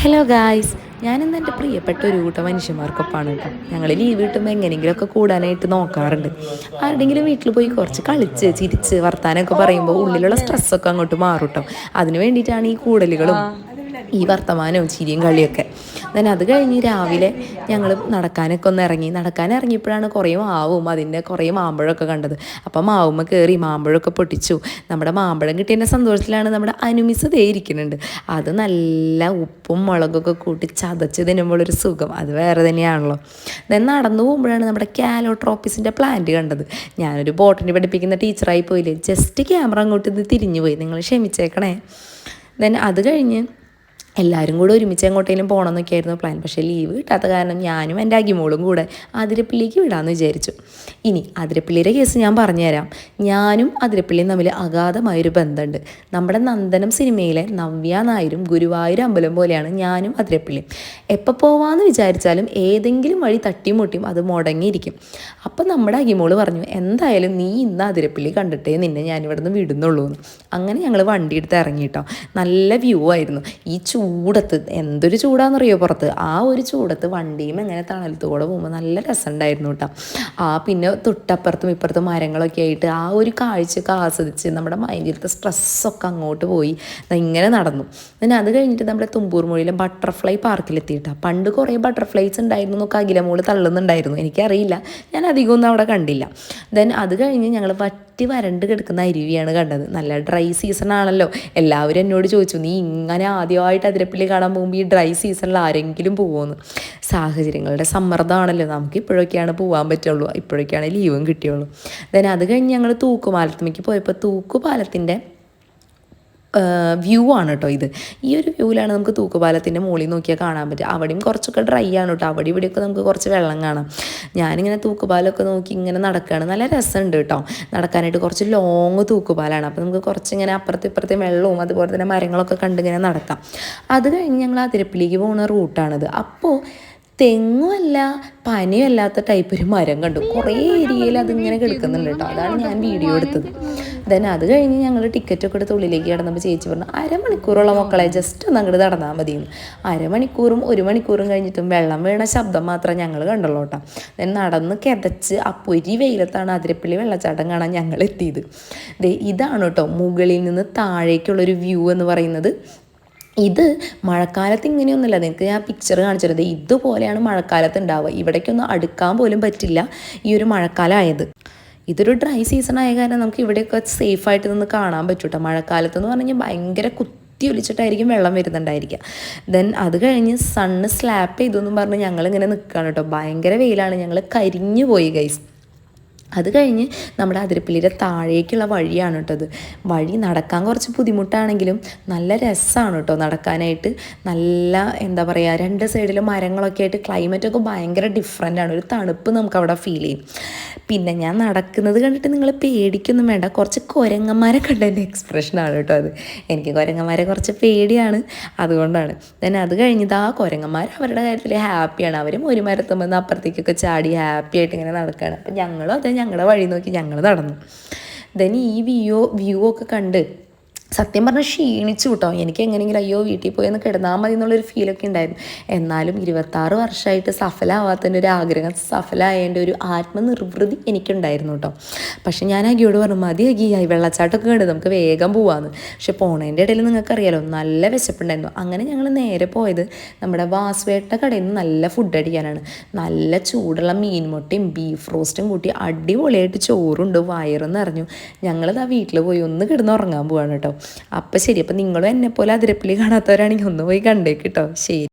Hello guys ഞാനിന്ന് എന്റെ പ്രിയപ്പെട്ട ഒരു കൂട്ടം. മനുഷ്യന്മാർക്കൊപ്പമാണ് കേട്ടോ ഞങ്ങൾ ലീവ് കിട്ടുമ്പോൾ എങ്ങനെയെങ്കിലുമൊക്കെ കൂടാനായിട്ട് നോക്കാറുണ്ട്. ആരുടെങ്കിലും വീട്ടിൽ പോയി കുറച്ച് കളിച്ച് ചിരിച്ച് വർത്താനമൊക്കെ പറയുമ്പോൾ ഉള്ളിലുള്ള സ്ട്രെസ്സൊക്കെ അങ്ങോട്ട് മാറും കേട്ടോ. അതിന് വേണ്ടിയിട്ടാണ് ഈ കൂടലുകളും ഈ വർത്തമാനവും ചിരിയും കളിയൊക്കെ. then അത് കഴിഞ്ഞ് രാവിലെ ഞങ്ങൾ നടക്കാനൊക്കെ ഒന്ന് ഇറങ്ങി. നടക്കാൻ ഇറങ്ങിയപ്പോഴാണ് കുറേ മാവും അതിന്റെ കുറേ മാമ്പഴമൊക്കെ കണ്ടത്. അപ്പം മാവുമ്മ കയറി മാമ്പഴമൊക്കെ പൊട്ടിച്ചു. നമ്മുടെ മാമ്പഴം കിട്ടിയതിന്റെ സന്തോഷത്തിലാണ് നമ്മുടെ അനുമിസ് ദേ അത് നല്ല ഉപ്പും മുളകൊക്കെ കൂട്ടി ചതച്ച് തിന്നുമ്പോൾ ഒരു സുഖം. അത് വേറെ തന്നെയാണല്ലോ. ദെൻ നടന്നു പോകുമ്പോഴാണ് നമ്മുടെ കാലോട്രോപ്പിസിന്റെ പ്ലാന്റ് കണ്ടത്. ഞാനൊരു ബോട്ടണി പഠിപ്പിക്കുന്ന ടീച്ചറായി പോയില്ലേ. ജസ്റ്റ് ക്യാമറ അങ്ങോട്ട് ഇത് തിരിഞ്ഞു പോയി. നിങ്ങൾ ക്ഷമിച്ചേക്കണേ. ദെൻ അത് കഴിഞ്ഞ് എല്ലാവരും കൂടെ ഒരുമിച്ച് എങ്ങോട്ടേലും പോകണം എന്നൊക്കെയായിരുന്നു പ്ലാൻ പക്ഷേ ലീവ് കിട്ടാത്ത കാരണം ഞാനും എന്റെ അകിമോളും കൂടെ അതിരപ്പള്ളിക്ക് വിടാമെന്ന് വിചാരിച്ചു. ഇനി അതിരപ്പള്ളിയുടെ കേസ് ഞാൻ പറഞ്ഞുതരാം. ഞാനും അതിരപ്പള്ളിയും തമ്മിൽ അഗാധമായൊരു ബന്ധമുണ്ട്. നമ്മുടെ നന്ദനം സിനിമയിലെ നവ്യ നായരും ഗുരുവായൂർ അമ്പലം പോലെയാണ് ഞാനും അതിരപ്പള്ളിയും എപ്പോൾ പോവാമെന്ന് വിചാരിച്ചാലും ഏതെങ്കിലും വഴി തട്ടിമുട്ടിയും അത് മുടങ്ങിയിരിക്കും. അപ്പം നമ്മുടെ അകിമോൾ പറഞ്ഞു എന്തായാലും നീ ഇന്ന് അതിരപ്പള്ളി കണ്ടിട്ടേ നിന്നെ ഞാനിവിടെ നിന്ന് വിടുന്നുള്ളൂ എന്ന് അങ്ങനെ ഞങ്ങൾ വണ്ടി എടുത്ത് ഇറങ്ങിയിട്ടോ നല്ല വ്യൂ ആയിരുന്നു. ഈ ചൂടത്ത് എന്തൊരു ചൂടാണെന്നറിയോ പുറത്ത്? ആ ഒരു ചൂടത്ത് വണ്ടിയും എങ്ങനെ തണലത്തൂടെ പോകുമ്പോൾ നല്ല രസമുണ്ടായിരുന്നു കേട്ടോ ആ പിന്നെ തൊട്ടപ്പുറത്തും ഇപ്പുറത്തും മരങ്ങളൊക്കെ ആയിട്ട് ആ ഒരു കാഴ്ചയൊക്കെ ആസ്വദിച്ച് നമ്മുടെ മൈൻഡിലത്തെ സ്ട്രെസ്സൊക്കെ അങ്ങോട്ട് പോയി. ഇങ്ങനെ നടന്നു. പിന്നെ അത് കഴിഞ്ഞിട്ട് നമ്മുടെ തുമ്പൂർ മൊഴിയിലെ ബട്ടർഫ്ലൈ പാർക്കിലെത്തിയിട്ടാണ് പണ്ട് കുറേ ബട്ടർഫ്ലൈസ് ഉണ്ടായിരുന്നു എന്നൊക്കെ അഖിലമോൾ തള്ളുന്നുണ്ടായിരുന്നു. എനിക്കറിയില്ല. ഞാൻ അധികമൊന്നും അവിടെ കണ്ടില്ല. ദെൻ അത് കഴിഞ്ഞ് ഞങ്ങൾ വറ്റി വരണ്ട് കിടക്കുന്ന അരുവിയാണ് കണ്ടത്. നല്ല ഡ്രൈ സീസൺ ആണല്ലോ. എല്ലാവരും എന്നോട് ചോദിച്ചു നീ ഇങ്ങനെ ആദ്യമായിട്ട് അതിരപ്പള്ളി കാണാൻ പോകുമ്പോൾ ഈ ഡ്രൈ സീസണിൽ ആരെങ്കിലും പോകുമെന്ന് സാഹചര്യങ്ങളുടെ സമ്മർദ്ദമാണല്ലോ. നമുക്ക് ഇപ്പോഴൊക്കെയാണ് പോകാൻ പറ്റുള്ളൂ. ഇപ്പോഴൊക്കെയാണ് ലീവും കിട്ടിയുള്ളൂ. ദെൻ അത് കഴിഞ്ഞ് ഞങ്ങൾ തൂക്കുപാലത്തുമേക്ക് പോയപ്പോൾ തൂക്കുപാലത്തിന്റെ വ്യൂ ആണ് കേട്ടോ ഇത്. ഈ ഒരു വ്യൂവിലാണ് നമുക്ക് തൂക്കുപാലത്തിന്റെ മുകളിൽ നോക്കിയാൽ കാണാൻ പറ്റുക. അവിടെയും കുറച്ചൊക്കെ ഡ്രൈ ആണ് കേട്ടോ അവിടെ ഇവിടെയൊക്കെ നമുക്ക് കുറച്ച് വെള്ളം കാണാം. ഞാനിങ്ങനെ തൂക്കുപാലമൊക്കെ നോക്കി ഇങ്ങനെ നടക്കുകയാണ് നല്ല രസമുണ്ട് കേട്ടോ നടക്കാനായിട്ട് കുറച്ച് ലോങ് തൂക്കുപാലാണ്. അപ്പോൾ നമുക്ക് കുറച്ച് ഇങ്ങനെ അപ്പുറത്തും ഇപ്പുറത്തും വെള്ളവും അതുപോലെ തന്നെ മരങ്ങളൊക്കെ കണ്ടിങ്ങനെ നടക്കാം. അത് കഴിഞ്ഞ് ഞങ്ങൾ അതിരപ്പിലേക്ക് പോകുന്ന റൂട്ടാണിത്. അപ്പോൾ തെങ്ങുമല്ല പനിയും അല്ലാത്ത ടൈപ്പ് ഒരു മരം കണ്ടു. കുറേ ഏരിയയിൽ അതിങ്ങനെ കിടക്കുന്നുണ്ട് കേട്ടോ. അതാണ് ഞാൻ വീഡിയോ എടുത്തത്. ദെൻ അത് കഴിഞ്ഞ് ഞങ്ങൾ ടിക്കറ്റൊക്കെ എടുത്ത് ഉള്ളിലേക്ക് കിടന്നപ്പോൾ ചേച്ചി പറഞ്ഞു അരമണിക്കൂറുള്ള മക്കളെ ജസ്റ്റ് ഒന്ന് അങ്ങോട്ട് നടന്നാൽ മതിയെന്ന് അരമണിക്കൂറും ഒരു മണിക്കൂറും കഴിഞ്ഞിട്ടും വെള്ളം വീണ ശബ്ദം മാത്രം ഞങ്ങൾ കണ്ടുള്ളൂ കേട്ടോ. ദെൻ നടന്ന് കിതച്ച് ആ പൊരി വെയിലത്താണ് അതിരപ്പള്ളി വെള്ളച്ചാട്ടം കാണാൻ ഞങ്ങൾ എത്തിയത് ദേ ഇതാണ് കേട്ടോ മുകളിൽ നിന്ന് താഴേക്കുള്ളൊരു വ്യൂ എന്ന് പറയുന്നത്. ഇത് മഴക്കാലത്ത് ഇങ്ങനെയൊന്നുമില്ല. നിങ്ങൾക്ക് ഞാൻ പിക്ചർ കാണിച്ചിരുന്നത് ഇതുപോലെയാണ് മഴക്കാലത്ത് ഉണ്ടാവുക ഇവിടേക്കൊന്നും അടുക്കാൻ പോലും പറ്റില്ല ഈ ഒരു മഴക്കാലമായത്. ഇതൊരു ഡ്രൈ സീസൺ ആയ കാരണം നമുക്ക് ഇവിടെയൊക്കെ സേഫായിട്ട് നിന്ന് കാണാൻ പറ്റൂട്ടോ. മഴക്കാലത്ത് എന്ന് പറഞ്ഞു ഭയങ്കര കുത്തി ഒലിച്ചിട്ടായിരിക്കും വെള്ളം വരുന്നുണ്ടായിരിക്കുക. ദെൻ അത് കഴിഞ്ഞ് സണ്ണ് സ്ലാപ്പ് ചെയ്തു എന്നും പറഞ്ഞ് ഞങ്ങളിങ്ങനെ നിൽക്കുകയാണ് കേട്ടോ. ഭയങ്കര വെയിലാണ്. ഞങ്ങൾ കരിഞ്ഞു പോയി ഗൈസ് അത് കഴിഞ്ഞ് നമ്മുടെ അതിരപ്പള്ളിയുടെ താഴേക്കുള്ള വഴിയാണ് അത്. വഴി നടക്കാൻ കുറച്ച് ബുദ്ധിമുട്ടാണെങ്കിലും നല്ല രസമാണ് കേട്ടോ നടക്കാനായിട്ട്. നല്ല എന്താ പറയുക രണ്ട് സൈഡിലും മരങ്ങളൊക്കെ ആയിട്ട് ക്ലൈമറ്റൊക്കെ ഭയങ്കര ഡിഫറെന്റ് ആണ്. ഒരു തണുപ്പ് നമുക്ക് അവിടെ ഫീൽ ചെയ്യും. പിന്നെ ഞാൻ നടക്കുന്നത് കണ്ടിട്ട് നിങ്ങൾ പേടിക്കൊന്നും വേണ്ട. കുറച്ച് കുരങ്ങന്മാരെ കണ്ട എന്റെ എക്സ്പ്രഷനാണ് കേട്ടോ അത്. എനിക്ക് കുരങ്ങന്മാരെ കുറച്ച് പേടിയാണ്. അതുകൊണ്ടാണ്. ദെൻ അത് കഴിഞ്ഞത് ആ കുരങ്ങന്മാർ അവരുടെ കാര്യത്തിൽ ഹാപ്പിയാണ് അവരും ഒരു മരത്തുമ്പോൾ അപ്പുറത്തേക്കൊക്കെ ചാടി ഹാപ്പി ആയിട്ട് ഇങ്ങനെ നടക്കുകയാണ് അപ്പം ഞങ്ങളും അതെ ഞങ്ങളുടെ വഴി നോക്കി ഞങ്ങൾ നടന്നു. ദെൻ ഈ വ്യൂ വ്യൂ ഒക്കെ കണ്ട് സത്യം പറഞ്ഞാൽ ക്ഷീണിച്ചു കേട്ടോ എനിക്ക് എങ്ങനെയെങ്കിലും അയ്യോ വീട്ടിൽ പോയി ഒന്ന് കിടന്നാൽ മതി എന്നുള്ളൊരു ഫീലൊക്കെ ഉണ്ടായിരുന്നു. എന്നാലും ഇരുപത്താറ് വർഷമായിട്ട് സഫലമാവാത്തതിന്റെ ഒരു ആഗ്രഹം സഫലമായതിന്റെ ഒരു ആത്മനിർവൃതി എനിക്കുണ്ടായിരുന്നു കേട്ടോ പക്ഷെ ഞാൻ അഗിയോട് പറഞ്ഞു മതി അഗി ആയി വെള്ളച്ചാട്ടമൊക്കെ കണ്ട് നമുക്ക് വേഗം പോവാന്ന്. പക്ഷെ പോണതിന്റെ ഇടയിൽ നിങ്ങൾക്കറിയാലോ നല്ല വിശപ്പുണ്ടായിരുന്നു. അങ്ങനെ ഞങ്ങൾ നേരെ പോയത് നമ്മുടെ വാസുവേട്ട കടയിൽ നിന്ന് നല്ല ഫുഡ് അടിക്കാനാണ്. നല്ല ചൂടുള്ള മീൻമുട്ടയും ബീഫ് റോസ്റ്റും കൂട്ടി അടിപൊളിയായിട്ട് ചോറുണ്ട് വയറും നിറഞ്ഞു ഞങ്ങളത് ആ വീട്ടിൽ പോയി ഒന്ന് കിടന്ന് ഉറങ്ങാൻ പോവാണ് കേട്ടോ അപ്പം ശരി അപ്പം നിങ്ങളും എന്നെപ്പോലെ പോലെ അതിരപ്പള്ളി കാണാത്തവരാണെങ്കിൽ ഒന്ന് പോയി കണ്ടേക്ക് കേട്ടോ ശരി.